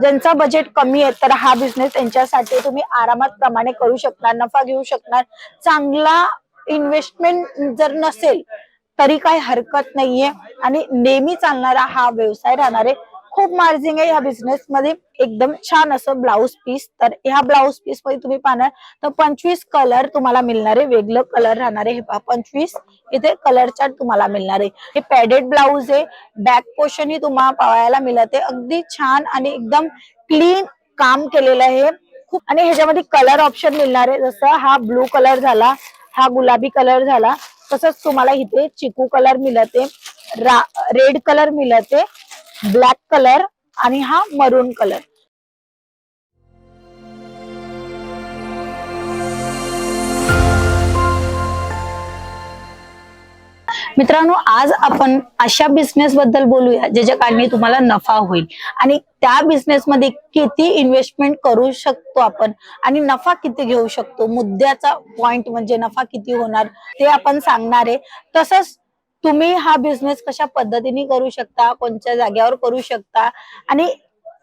ज्यांचा बजेट कमी आहे तर हा बिझनेस त्यांच्यासाठी तुम्ही आरामात प्रमाणे करू शकणार नफा घेऊ शकणार. चांगला इन्व्हेस्टमेंट जर नसेल तरी काही हरकत नाहीये. आणि नेहमी चालणारा हा व्यवसाय राहणार आहे. खूप मार्जिन आहे ह्या बिझनेस मध्ये. एकदम छान असं ब्लाऊज पीस तर ह्या ब्लाऊज पीसमध्ये तुम्ही पाहणार तर पंचवीस कलर तुम्हाला मिळणार. आहे वेगळं कलर राहणार आहे हे पंचवीस इथे कलर चार्ट तुम्हाला मिळणार. आहे हे पॅडेड ब्लाऊज आहे. बॅक पोर्शन ही तुम्हाला पाहायला मिळत. आहे अगदी छान आणि एकदम क्लीन काम केलेलं आहे. खूप आणि ह्याच्यामध्ये कलर ऑप्शन मिळणार. आहे जसं हा ब्लू कलर झाला हा गुलाबी कलर झाला तसंच तुम्हाला इथे चिकू कलर मिळते रेड कलर मिळते ब्लॅक कलर आणि हा मरून कलर. मित्रांनो आज आपण अशा बिझनेस बद्दल बोलूया ज्याच्या कारणे तुम्हाला नफा होईल. आणि त्या बिझनेस मध्ये किती इन्व्हेस्टमेंट करू शकतो आपण आणि नफा किती घेऊ शकतो? मुद्द्याचा पॉइंट म्हणजे नफा किती होणार ते आपण सांगणार आहे. तसंच तुम्ही हा बिझनेस कशा पद्धतीने करू शकता? कोणत्या जाग्यावर करू शकता? आणि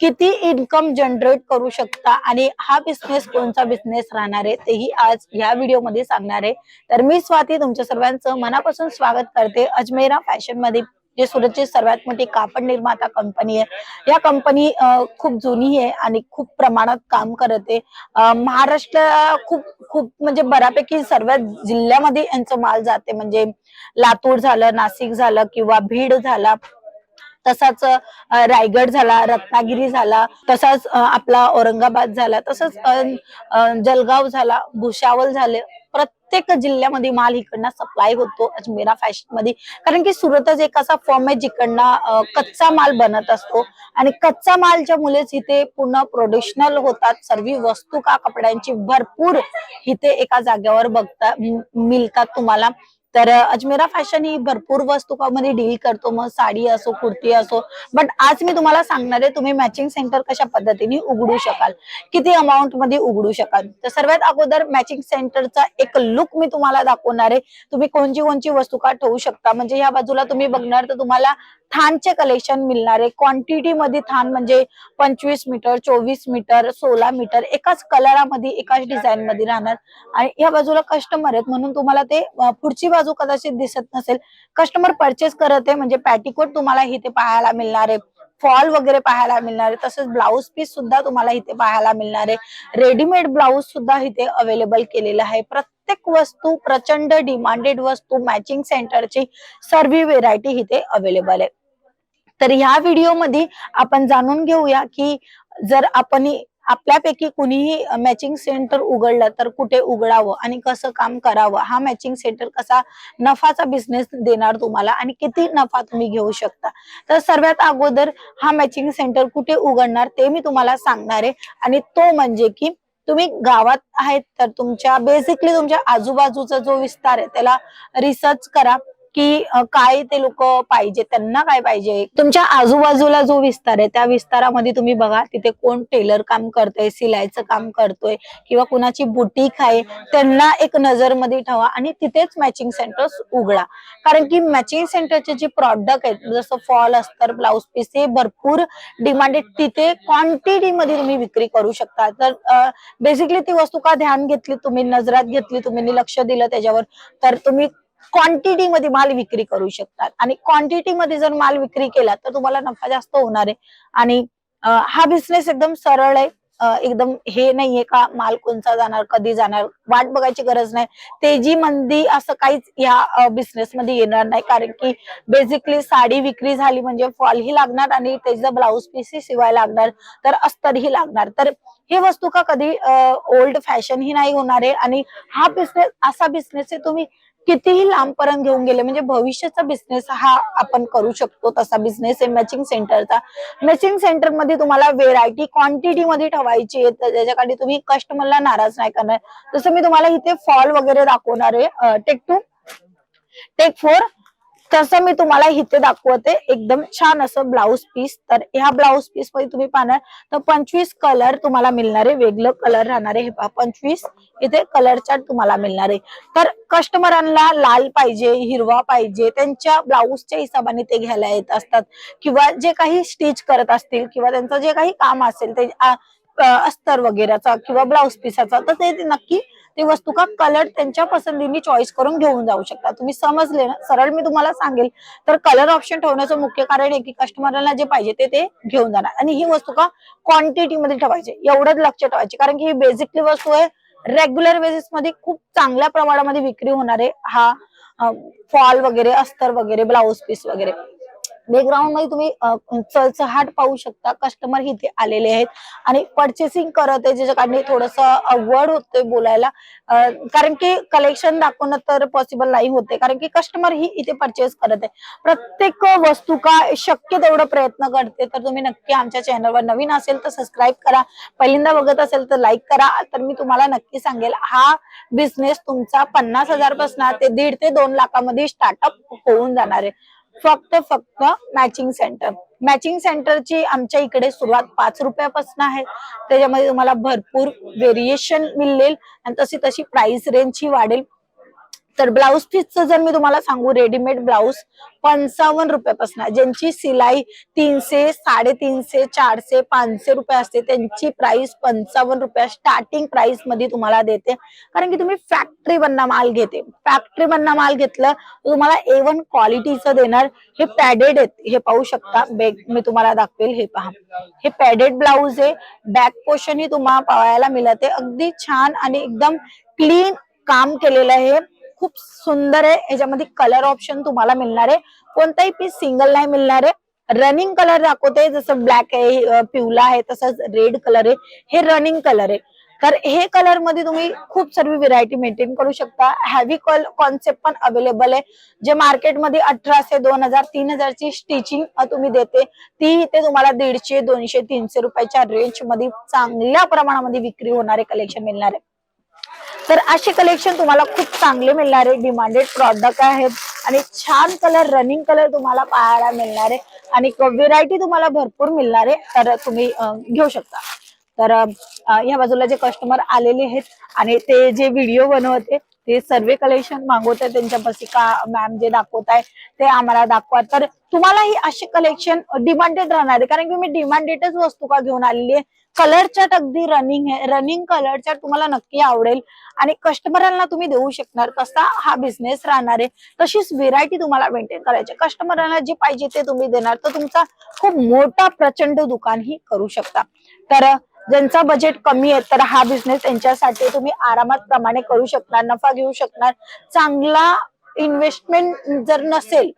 किती इन्कम जनरेट करू शकता? आणि हा बिझनेस कोणता बिझनेस राहणार आहे? तेही आज या व्हिडिओमध्ये सांगणार आहे. तर मी स्वाती तुमच्या सर्वांचं मनापासून स्वागत करते अजमेरा फॅशनमध्ये. जे सुरतची सर्वात मोठी कापड निर्माता कंपनी आहे. या कंपनी खूप जुनी आहे आणि खूप प्रमाणात काम करते. महाराष्ट्र खूप खूप म्हणजे बऱ्यापैकी सर्व जिल्ह्यामध्ये यांचं माल जाते. म्हणजे लातूर झालं नाशिक झालं किंवा भीड झाला. तसाच रायगड झाला रत्नागिरी झाला. तसाच आपला औरंगाबाद झाला. तसंच जलगाव झाला भुसावळ झाले. प्रत्येक जिल्ह्यामध्ये माल इकडनं सप्लाय होतो अजमेरा फॅशनमध्ये कारण की सुरतच एक असा फॉर्म आहे जिकडनं कच्चा माल बनत असतो. आणि कच्चा मालच्या मुलेच इथे पूर्ण प्रोड्युशनल होतात. सर्व वस्तू का कपड्यांची भरपूर इथे एका जागेवर बघता मिळतात तुम्हाला. तर अजमेरा फॅशन ही भरपूर वस्तू मध्ये डील करतो. मग साडी असो कुर्ती असो. बट आज मी तुम्हाला सांगणार आहे तुम्ही मॅचिंग सेंटर कशा पद्धतीने उघडू शकाल? किती अमाऊंटमध्ये उघडू शकाल? तर सर्वात अगोदर मॅचिंग सेंटरचा एक लुक मी तुम्हाला दाखवणार आहे. तुम्ही कोणची कोणची वस्तू का ठेवू शकता? म्हणजे या बाजूला तुम्ही बघणार तर तुम्हाला थानचे कलेक्शन मिळणार आहे. क्वांटिटी मध्ये थान म्हणजे पंचवीस मीटर चोवीस मीटर सोळा मीटर एकाच कलरामध्ये एकाच डिझाईन मध्ये राहणार. आणि या बाजूला कस्टमर आहेत म्हणून तुम्हाला ते पुढची बाजू कदाचित दिसत नसेल कस्टमर परचेस करत आहे म्हणजे पॅटिकोट तुम्हाला इथे पाहायला मिळणार आहे. फॉल वगैरे पाहायला मिळणार आहे. तसंच ब्लाऊज पीस सुद्धा तुम्हाला इथे पाहायला मिळणार आहे. रेडीमेड ब्लाऊज सुद्धा इथे अवेलेबल केलेला आहे. प्रत्येक वस्तू प्रचंड डिमांडेड वस्तू मॅचिंग सेंटरची सर्व व्हेरायटी इथे अवेलेबल आहे. तर ह्या व्हिडिओमध्ये आपण जाणून घेऊया की जर आपण आपल्यापैकी कुणीही मॅचिंग सेंटर उघडलं तर कुठे उघडावं आणि कसं काम करावं हा मॅचिंग सेंटर कसा नफाचा बिझनेस देणार तुम्हाला आणि किती नफा तुम्ही घेऊ शकता. तर सर्वात अगोदर हा मॅचिंग सेंटर कुठे उघडणार ते मी तुम्हाला सांगणार आहे. आणि तो म्हणजे की तुम्ही गावात आहेत तर तुमच्या बेसिकली तुमच्या आजूबाजूचा जो विस्तार आहे त्याला रिसर्च करा. की काय ते लोक पाहिजे त्यांना काय पाहिजे? तुमच्या आजूबाजूला जो विस्तार आहे त्या विस्तारामध्ये तुम्ही बघा तिथे कोण टेलर काम करतोय सिलाईचं काम करतोय किंवा कुणाची बुटीक आहे त्यांना एक नजरमध्ये ठेवा आणि तिथेच मॅचिंग सेंटर उघडा. कारण की मॅचिंग सेंटरचे जे प्रॉडक्ट आहेत जसं फॉल अस्तर ब्लाऊज पीस हे भरपूर डिमांडेड तिथे क्वांटिटी मध्ये तुम्ही विक्री करू शकता. तर बेसिकली ती वस्तू का ध्यान घेतली तुम्ही नजरात घेतली तुम्ही लक्ष दिलं त्याच्यावर तर तुम्ही क्वांटिटी मध्ये माल विक्री करू शकतात. आणि क्वांटिटी मध्ये जर माल विक्री केला तर तुम्हाला नफा जास्त होणार आहे. आणि हा बिझनेस एकदम सरळ आहे. एकदम हे नाहीये का माल कोणचा जाणार कधी जाणार वाट बघायची गरज नाही. तेजी मंदी असं काहीच या बिझनेस मध्ये येणार नाही. कारण की बेसिकली साडी विक्री झाली म्हणजे फॉल ही लागणार आणि त्याचं ब्लाऊज पीस ही शिवाय लागणार तर अस्तर ही लागणार. तर हे वस्तू का कधी ओल्ड फॅशन ही नाही होणार आहे. आणि हा बिझनेस असा बिझनेस आहे तुम्ही कितीही लांबपर्यंत घेऊन गेले म्हणजे भविष्याचा बिझनेस हा आपण करू शकतो तसा बिझनेस आहे मॅचिंग सेंटरचा मॅचिंग सेंटरमध्ये तुम्हाला व्हेरायटी क्वांटिटी मध्ये ठेवायची आहे तर त्याच्याकडे तुम्ही कस्टमरला नाराज नाही करणार. जसं मी तुम्हाला इथे फॉल वगैरे दाखवणार आहे टेक टू टेक फोर तसं मी तुम्हाला इथे दाखवते. एकदम छान असं ब्लाऊज पीस तर ह्या ब्लाऊज पीसमध्ये तुम्ही पाहणार तर पंचवीस कलर तुम्हाला मिळणार. आहे वेगळं कलर राहणार. आहे हे पंचवीस. इथे कलर चार्ट तुम्हाला मिळणार. आहे तर कस्टमरांना लाल पाहिजे हिरवा पाहिजे त्यांच्या ब्लाऊजच्या हिशोबाने ते घ्यायला येत असतात. किंवा जे काही स्टिच करत असतील किंवा त्यांचं जे काही काम असेल ते अस्तर वगैरेचा किंवा ब्लाऊज पिसाचा तर ते नक्की ते वस्तू का कलर त्यांच्या पसंतीने चॉईस करून घेऊन जाऊ शकता. तुम्ही समजले ना? सरळ मी तुम्हाला सांगेल. तर कलर ऑप्शन ठेवण्याचं मुख्य कारण आहे की कस्टमरला जे पाहिजे ते ते घेऊन जाणार. आणि ही वस्तू का क्वांटिटी मध्ये ठेवायची. एवढंच लक्ष ठेवायची. कारण की ही बेसिकली वस्तू आहे रेग्युलर बेसिसमध्ये खूप चांगल्या प्रमाणामध्ये विक्री होणार आहे हा फॉल वगैरे अस्तर वगैरे ब्लाऊज पीस वगैरे. बॅकग्राऊंडमध्ये तुम्ही चलचहाट चळचहाट पाहू शकता. कस्टमर इथे आलेले आहेत. आणि पर्चेसिंग करत आहे ज्याच्या कारणे थोडस अवघड होतोय बोलायला. कारण की कलेक्शन दाखवणं तर पॉसिबल नाही होते कारण की कस्टमर ही इथे परचेस करत आहे. प्रत्येक वस्तू का शक्य तेवढा प्रयत्न करते. तर तुम्ही नक्की आमच्या चॅनलवर नवीन असेल तर सबस्क्राईब करा. पहिल्यांदा बघत असेल तर लाईक करा. तर मी तुम्हाला नक्की सांगेल हा बिझनेस तुमचा पन्नास हजारपासून ते दीड ते दोन लाखामध्ये स्टार्टअप होऊन जाणार आहे. फक्त फक्त मॅचिंग सेंटर मॅचिंग सेंटरची आमच्या इकडे सुरुवात पाच रुपयापासून आहे. त्याच्यामध्ये तुम्हाला भरपूर व्हेरिएशन मिळेल. आणि तशी तशी प्राइस रेंज ही वाढेल. तर ब्लाऊज पीसचं जर मी तुम्हाला सांगू रेडीमेड ब्लाऊज पंचावन्न रुपयापासून ज्यांची सिलाई तीनशे साडेतीनशे चारशे पाचशे रुपये असते त्यांची प्राइस पंचावन्न रुपया. स्टार्टिंग प्राइसमध्ये तुम्हाला देते. कारण की तुम्ही फॅक्टरी बनना माल घेते. फॅक्टरी बनना माल घेतलं तुम्हाला ए वन क्वालिटीचं देणार. हे पॅडेड आहेत. हे पाहू शकता. बॅग मी तुम्हाला दाखवेल. हे पहा. हे पॅडेड ब्लाऊज आहे. बॅक पोर्शन ही तुम्हाला पाहायला मिळते. अगदी छान आणि एकदम क्लीन काम केलेलं आहे. खूप सुंदर आहे. याच्यामध्ये कलर ऑप्शन तुम्हाला मिळणार आहे. कोणताही पीस सिंगल नाही मिळणार आहे. रनिंग कलर दाखवते. जसं ब्लॅक आहे पिवला आहे तसंच रेड कलर आहे. हे रनिंग कलर आहे. तर हे कलरमध्ये तुम्ही खूप सर्व व्हेरायटी मेंटेन करू शकता. हॅवी कॉल कॉन्सेप्ट पण अवेलेबल आहे. जे मार्केटमध्ये अठराशे दोन हजार तीन हजारची स्टिचिंग तुम्ही देते. ती इथे तुम्हाला दीडशे दोनशे तीनशे रुपयाच्या रेंजमध्ये चांगल्या प्रमाणामध्ये विक्री होणारे कलेक्शन मिळणार आहे. तर असे कलेक्शन तुम्हाला खूप चांगले मिळणार आहे. डिमांडेड प्रॉडक्ट आहेत आणि छान कलर रनिंग कलर तुम्हाला पाहायला मिळणार आहे. आणि व्हेरायटी तुम्हाला भरपूर मिळणार आहे. तर तुम्ही घेऊ शकता. तर या बाजूला जे कस्टमर आलेले आहेत आणि ते जे व्हिडिओ बनवते ते सर्वे कलेक्शन मागवत. आहे त्यांच्यापाशी का मॅम जे दाखवत आहे ते आम्हाला दाखवा. तर तुम्हालाही असे कलेक्शन डिमांडेड राहणार आहे. कारण की मी डिमांडेडच वस्तू का घेऊन आलेली आहे? कलर चार्ट अगदी रनिंग आहे. रनिंग कलर चार्ट तुम्हाला नक्की आवडेल. आणि कस्टमरांना तुम्ही देऊ शकणार तसा हा बिझनेस राहणार आहे. तशीच व्हेरायटी तुम्हाला मेंटेन करायची कस्टमरांना जे पाहिजे ते तुम्ही देणार. तर तुमचा खूप मोठा प्रचंड दुकान ही करू शकता. तर ज्यांचा बजेट कमी आहे तर हा बिझनेस त्यांच्यासाठी तुम्ही आरामात प्रमाणे करू शकणार नफा घेऊ शकणार. चांगला इन्व्हेस्टमेंट जर नसेल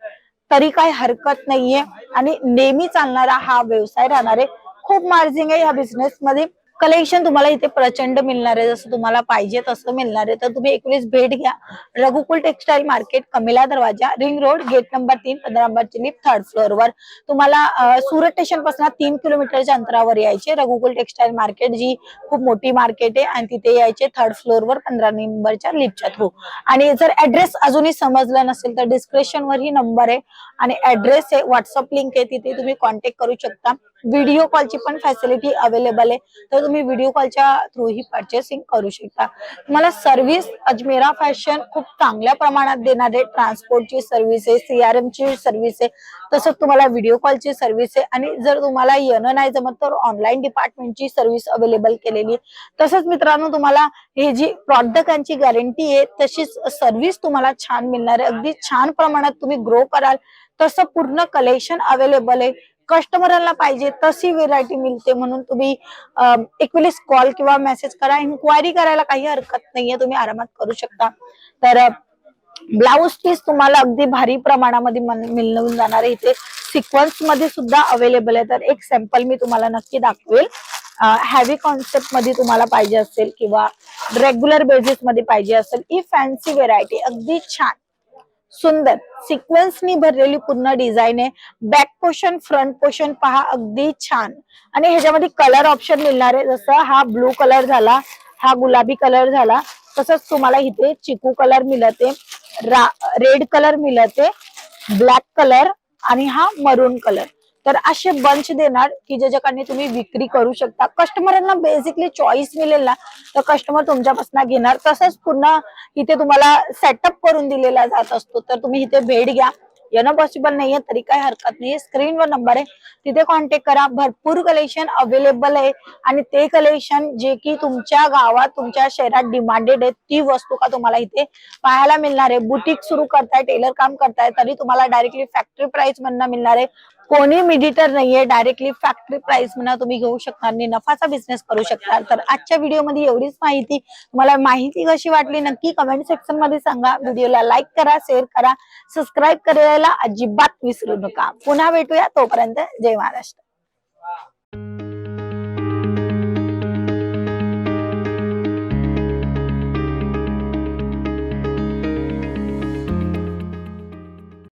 तरी काही हरकत नाहीये. आणि नेहमी चालणारा हा व्यवसाय राहणार आहे. खूप मार्जिन आहे ह्या बिझनेस मध्ये. कलेक्शन तुम्हाला इथे प्रचंड मिळणार आहे. जसं तुम्हाला पाहिजे तसं मिळणार आहे. तर तुम्ही एकवीस भेट घ्या. रघुकुल टेक्सटाईल मार्केट कमिला दरवाजा रिंग रोड गेट नंबर तीन पंधरा नंबरची लिफ्ट थर्ड फ्लोअर वर. तुम्हाला सुरत स्टेशनपासून तीन किलोमीटरच्या अंतरावर यायचे. रघुकुल टेक्सटाईल मार्केट जी खूप मोठी मार्केट आहे आणि तिथे यायचे थर्ड फ्लोअर वर पंधरा नंबरच्या लिफ्टच्या थ्रू आणि जर ऍड्रेस अजूनही समजला नसेल तर डिस्क्रिप्शन वर ही नंबर आहे. आणि ऍड्रेस आहे व्हॉट्सअप लिंक आहे. तिथे तुम्ही कॉन्टॅक्ट करू शकता. व्हिडिओ कॉलची पण फॅसिलिटी अवेलेबल आहे. तर तुम्ही व्हिडिओ कॉलच्या थ्रू ही परचेसिंग करू शकता. तुम्हाला सर्व्हिस अजमेरा फॅशन खूप चांगल्या प्रमाणात देणार आहे. ट्रान्सपोर्टची सर्व्हिस आहे सीआरएम ची सर्व्हिस आहे. तसंच तुम्हाला व्हिडिओ कॉलची सर्व्हिस आहे. आणि जर तुम्हाला येणं नाही जमत तर ऑनलाईन डिपार्टमेंटची सर्व्हिस अवेलेबल केलेली आहे. तसंच मित्रांनो तुम्हाला हे जी प्रॉडक्टांची गॅरंटी आहे तशीच सर्व्हिस तुम्हाला छान मिळणार आहे. अगदी छान प्रमाणात तुम्ही ग्रो कराल. तसं पूर्ण कलेक्शन अवेलेबल आहे. कस्टमरला पाहिजे तशी व्हेरायटी मिळते म्हणून तुम्ही अं, एक वेळेस कॉल किंवा मेसेज करा इन्क्वायरी करायला काही हरकत नाहीये तुम्ही आरामात करू शकता. तर ब्लाऊज पीस तुम्हाला अगदी भारी प्रमाणामध्ये मिळवून जाणार आहे. इथे सिक्वन्समध्ये सुद्धा अवेलेबल आहे. तर एक सॅम्पल मी तुम्हाला नक्की दाखवेल. हॅवी कॉन्सेप्टमध्ये तुम्हाला पाहिजे असेल किंवा रेग्युलर बेसिसमध्ये पाहिजे असेल. ही फॅन्सी व्हेरायटी अगदी छान. सुंदर. सिक्वेन्सनी भरलेली पूर्ण डिझाईन आहे. बॅक पोर्शन फ्रंट पोर्शन पहा अगदी छान. आणि ह्याच्यामध्ये कलर ऑप्शन मिळणार आहे. जसं हा ब्लू कलर झाला हा गुलाबी कलर झाला तसंच तुम्हाला इथे चिकू कलर मिळते रेड कलर मिळते ब्लॅक कलर आणि हा मरून कलर तर असे बंच देणार की ज्याच्याकडे तुम्ही विक्री करू शकता. कस्टमरांना बेसिकली चॉईस मिळेल ना तर कस्टमर तुमच्यापासून घेणार. तसंच पुन्हा इथे तुम्हाला सेटअप करून दिलेला जात असतो. तर तुम्ही इथे भेट घ्या. येणं पॉसिबल नाहीये तरी काही हरकत नाही स्क्रीनवर नंबर आहे. तिथे कॉन्टॅक्ट करा. भरपूर कलेक्शन अवेलेबल आहे. आणि ते कलेक्शन जे की तुमच्या गावात तुमच्या शहरात डिमांडेड आहे ती वस्तू का तुम्हाला इथे पाहायला मिळणार आहे. बुटीक सुरू करताय टेलर काम करताय तरी तुम्हाला डायरेक्टली फॅक्टरी प्राइस मधनं मिळणार आहे. कोणी मिडिटर नाहीये डायरेक्टली फॅक्टरी प्राइस म्हणा तुम्ही घेऊ शकता आणि नफाचा बिझनेस करू शकता तर आजच्या व्हिडिओमध्ये एवढीच माहिती. तुम्हाला माहिती कशी वाटली नक्की कमेंट सेक्शनमध्ये सांगा. व्हिडिओला लाईक करा शेअर करा सबस्क्राईब करायला अजिबात विसरू नका. पुन्हा भेटूया. तोपर्यंत जय महाराष्ट्र.